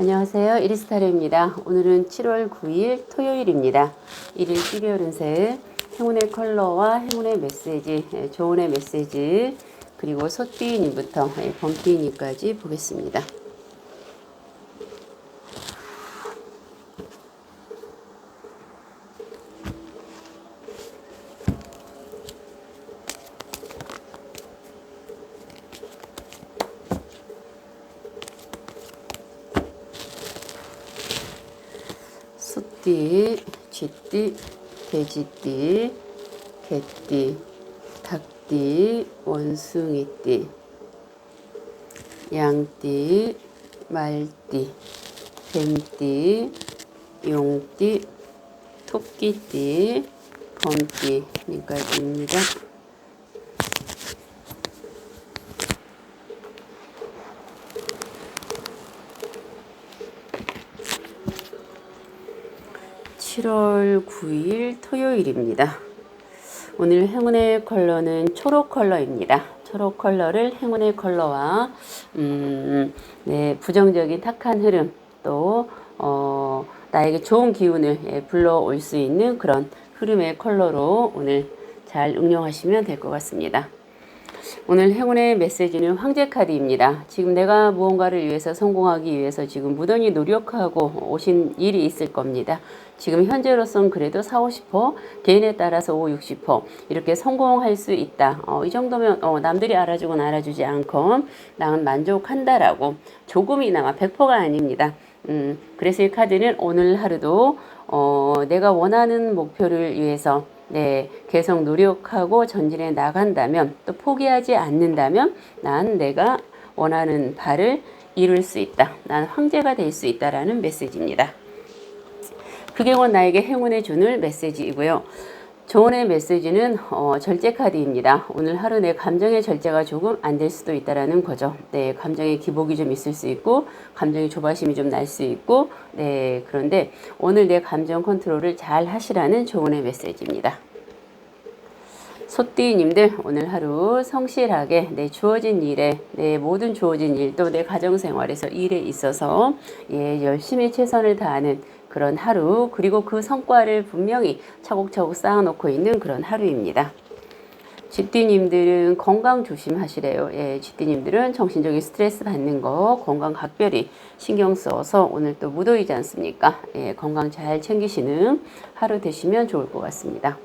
안녕하세요. 이리스타르입니다. 오늘은 7월 9일 토요일입니다. 1일 12월 운세 행운의 컬러와 행운의 메시지, 예, 조언의 메시지, 그리고 소띠님부터 예, 범띠님까지 보겠습니다. 소띠, 쥐띠, 돼지띠, 개띠, 닭띠, 원숭이띠, 양띠, 말띠, 뱀띠, 용띠, 토끼띠, 범띠니까 입니다. 7월 9일 토요일입니다. 오늘 행운의 컬러는 초록 컬러입니다. 초록 컬러를 행운의 컬러와 음, 네, 부정적인 탁한 흐름 또 어, 나에게 좋은 기운을 예, 불러올 수 있는 그런 흐름의 컬러로 오늘 잘 응용하시면 될 것 같습니다. 오늘 행운의 메시지는 황제 카드입니다. 지금 내가 무언가를 위해서 성공하기 위해서 지금 무던히 노력하고 오신 일이 있을 겁니다. 지금 현재로선 그래도 4, 50% 개인에 따라서 5, 60% 이렇게 성공할 수 있다. 어, 이 정도면 어, 남들이 알아주건 알아주지 않건 나는 만족한다라고 조금이나마 100%가 아닙니다. 음, 그래서 이 카드는 오늘 하루도 어, 내가 원하는 목표를 위해서 네, 계속 노력하고 전진해 나간다면 또 포기하지 않는다면 난 내가 원하는 바를 이룰 수 있다. 난 황제가 될 수 있다라는 메시지입니다. 그게 곧 나에게 행운의 주는 메시지이고요. 조언의 메시지는 어, 절제 카드입니다. 오늘 하루 내 감정의 절제가 조금 안 될 수도 있다라는 거죠. 네, 감정의 기복이 좀 있을 수 있고 감정의 조바심이 좀 날 수 있고 네, 그런데 오늘 내 감정 컨트롤을 잘 하시라는 조언의 메시지입니다. 소띠님들 오늘 하루 성실하게 내 주어진 일에 내 모든 주어진 일 또 내 가정생활에서 일에 있어서 예, 열심히 최선을 다하는 그런 하루 그리고 그 성과를 분명히 차곡차곡 쌓아놓고 있는 그런 하루입니다. 쥐띠님들은 건강 조심하시래요. 예, 쥐띠님들은 정신적인 스트레스 받는 거 건강 각별히 신경 써서 오늘 또 무더위지 않습니까? 예, 건강 잘 챙기시는 하루 되시면 좋을 것 같습니다.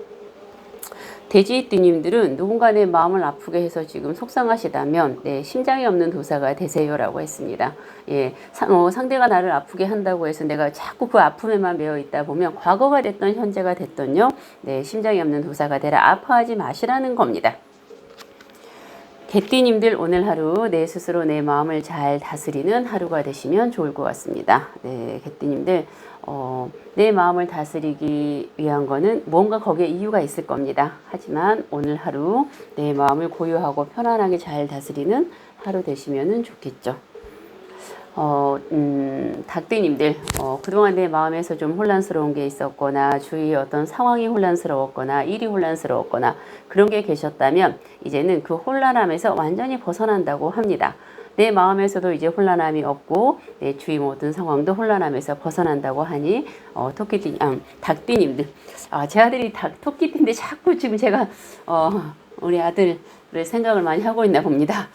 돼지띠님들은 누군가 내 마음을 아프게 해서 지금 속상하시다면 네, 심장이 없는 도사가 되세요라고 했습니다. 예, 상, 어, 상대가 나를 아프게 한다고 해서 내가 자꾸 그 아픔에만 매여 있다 보면 과거가 됐던 현재가 됐던요. 네, 심장이 없는 도사가 되라 아파하지 마시라는 겁니다. 개띠님들 오늘 하루 내 스스로 내 마음을 잘 다스리는 하루가 되시면 좋을 것 같습니다. 네, 개띠님들 어, 내 마음을 다스리기 위한 거는 뭔가 거기에 이유가 있을 겁니다. 하지만 오늘 하루 내 마음을 고요하고 편안하게 잘 다스리는 하루 되시면 좋겠죠. 어, 음, 닭띠님들, 어, 그동안 내 마음에서 좀 혼란스러운 게 있었거나, 주위의 어떤 상황이 혼란스러웠거나, 일이 혼란스러웠거나, 그런 게 계셨다면, 이제는 그 혼란함에서 완전히 벗어난다고 합니다. 내 마음에서도 이제 혼란함이 없고, 내 주위 모든 상황도 혼란함에서 벗어난다고 하니, 어, 토끼띠, 아, 닭띠님들, 아, 제 아들이 닭, 토끼띠인데 자꾸 지금 제가, 어, 우리 아들을 생각을 많이 하고 있나 봅니다.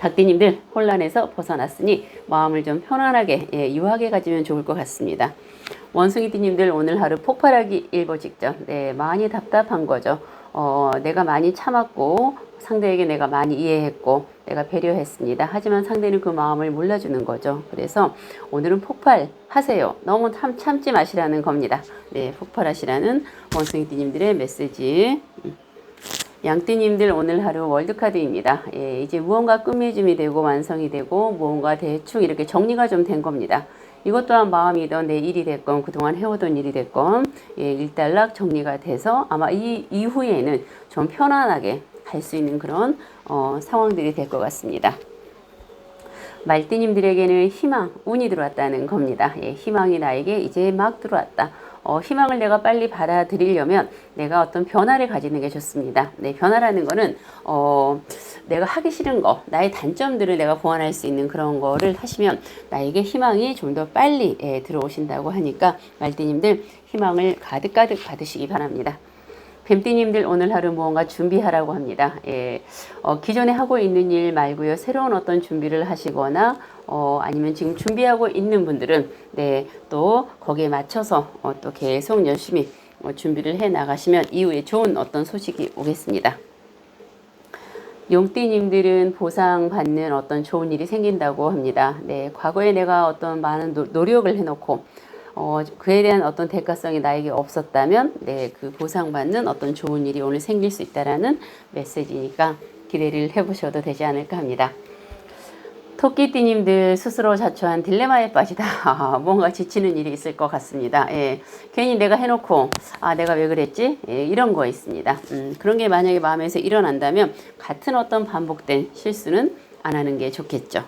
닭띠님들 혼란에서 벗어났으니 마음을 좀 편안하게 예, 유하게 가지면 좋을 것 같습니다. 원숭이띠님들 오늘 하루 폭발하기 일보 직전 네, 많이 답답한 거죠. 어, 내가 많이 참았고 상대에게 내가 많이 이해했고 내가 배려했습니다. 하지만 상대는 그 마음을 몰라주는 거죠. 그래서 오늘은 폭발하세요. 너무 참, 참지 마시라는 겁니다. 네, 폭발하시라는 원숭이띠님들의 메시지. 음. 양띠님들 오늘 하루 월드카드입니다. 예, 이제 무언가 끝맺음이 되고 완성이 되고 무언가 대충 이렇게 정리가 좀 된 겁니다. 이것 또한 마음이던 내 일이 됐건 그동안 해오던 일이 됐건 예, 일단락 정리가 돼서 아마 이 이후에는 좀 편안하게 갈 수 있는 그런 어, 상황들이 될 것 같습니다. 말띠님들에게는 희망, 운이 들어왔다는 겁니다. 예, 희망이 나에게 이제 막 들어왔다. 어, 희망을 내가 빨리 받아들이려면 내가 어떤 변화를 가지는 게 좋습니다. 네, 변화라는 거는 어, 내가 하기 싫은 거, 나의 단점들을 내가 보완할 수 있는 그런 거를 하시면 나에게 희망이 좀 더 빨리 예, 들어오신다고 하니까 말띠님들 희망을 가득가득 받으시기 바랍니다. 뱀띠님들 오늘 하루 무언가 준비하라고 합니다. 예, 어, 기존에 하고 있는 일 말고요. 새로운 어떤 준비를 하시거나 어, 아니면 지금 준비하고 있는 분들은 네, 또 거기에 맞춰서 어, 또 계속 열심히 어, 준비를 해 나가시면 이후에 좋은 어떤 소식이 오겠습니다. 용띠님들은 보상받는 어떤 좋은 일이 생긴다고 합니다. 네, 과거에 내가 어떤 많은 노, 노력을 해놓고 어, 그에 대한 어떤 대가성이 나에게 없었다면, 네, 그 보상받는 어떤 좋은 일이 오늘 생길 수 있다라는 메시지니까 기대를 해보셔도 되지 않을까 합니다. 토끼띠님들 스스로 자초한 딜레마에 빠지다. 뭔가 지치는 일이 있을 것 같습니다. 예. 괜히 내가 해놓고, 아, 내가 왜 그랬지? 예, 이런 거 있습니다. 음, 그런 게 만약에 마음에서 일어난다면 같은 어떤 반복된 실수는 안 하는 게 좋겠죠.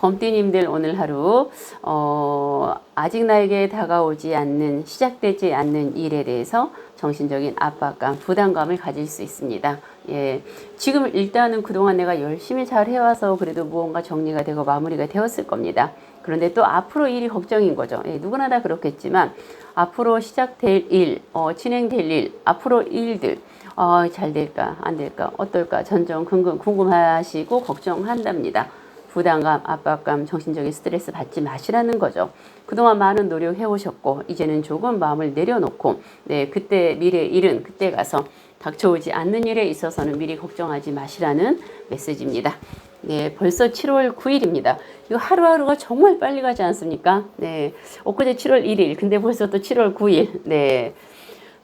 범띠님들 오늘 하루 어, 아직 나에게 다가오지 않는 시작되지 않는 일에 대해서 정신적인 압박감, 부담감을 가질 수 있습니다. 예, 지금 일단은 그동안 내가 열심히 잘 해와서 그래도 무언가 정리가 되고 마무리가 되었을 겁니다. 그런데 또 앞으로 일이 걱정인 거죠. 예, 누구나 다 그렇겠지만 앞으로 시작될 일, 어, 진행될 일, 앞으로 일들 어, 잘 될까 안 될까 어떨까 전전 궁금, 궁금하시고 걱정한답니다. 부담감, 압박감, 정신적인 스트레스 받지 마시라는 거죠. 그동안 많은 노력해 오셨고 이제는 조금 마음을 내려놓고 네 그때 미래 일은 그때 가서 닥쳐오지 않는 일에 있어서는 미리 걱정하지 마시라는 메시지입니다. 네, 벌써 7월 9일입니다. 이거 하루하루가 정말 빨리 가지 않습니까? 네, 엊그제 7월 1일, 근데 벌써 또 7월 9일. 네,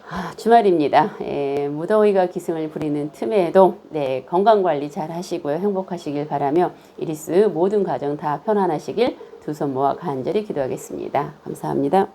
아, 주말입니다. 예, 무더위가 기승을 부리는 틈에도 네, 건강 관리 잘 하시고요. 행복하시길 바라며 이리스 모든 가정 다 편안하시길 두 손 모아 간절히 기도하겠습니다. 감사합니다.